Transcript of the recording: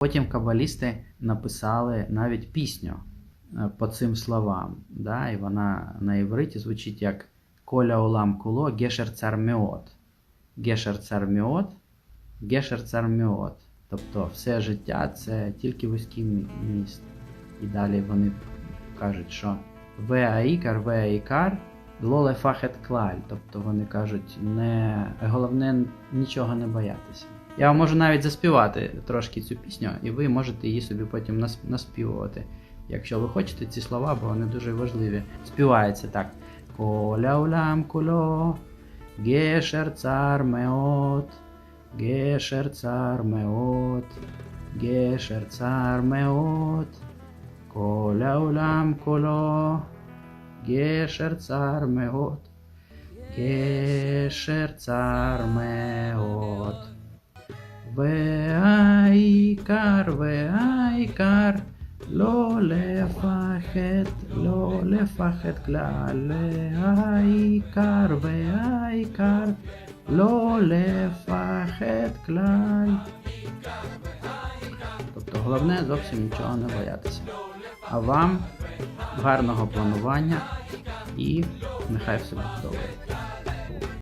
Потім кабалісти написали навіть пісню е, по цим словам. Да? І вона на івриті звучить як Коля Олам Куло Гешер Цар Меот. Гешер Цар Меот, Гешер Цар Меот. Тобто все життя це тільки вузький міст. І далі вони кажуть, що Веаїкар, Веаїкар, Лоле Фахет Клаль. Тобто вони кажуть, не головне нічого не боятися. Я вам можу навіть заспівати трошки цю пісню, і ви можете її собі потім наспівувати. Якщо ви хочете ці слова, бо вони дуже важливі. Співається так. Коля улям кульо, гешер цар меот, гешер цар меот, гешер цар меот, коля улям кульо, гешер цар меот, гешер цар меот. Veaikar, veaikar, lo lefajet, lo lefajet, klaleaikar, veaikar, lo lefajet, клай. Тобто головне зовсім нічого не боятися. А вам гарного планування і нехай все буде добре.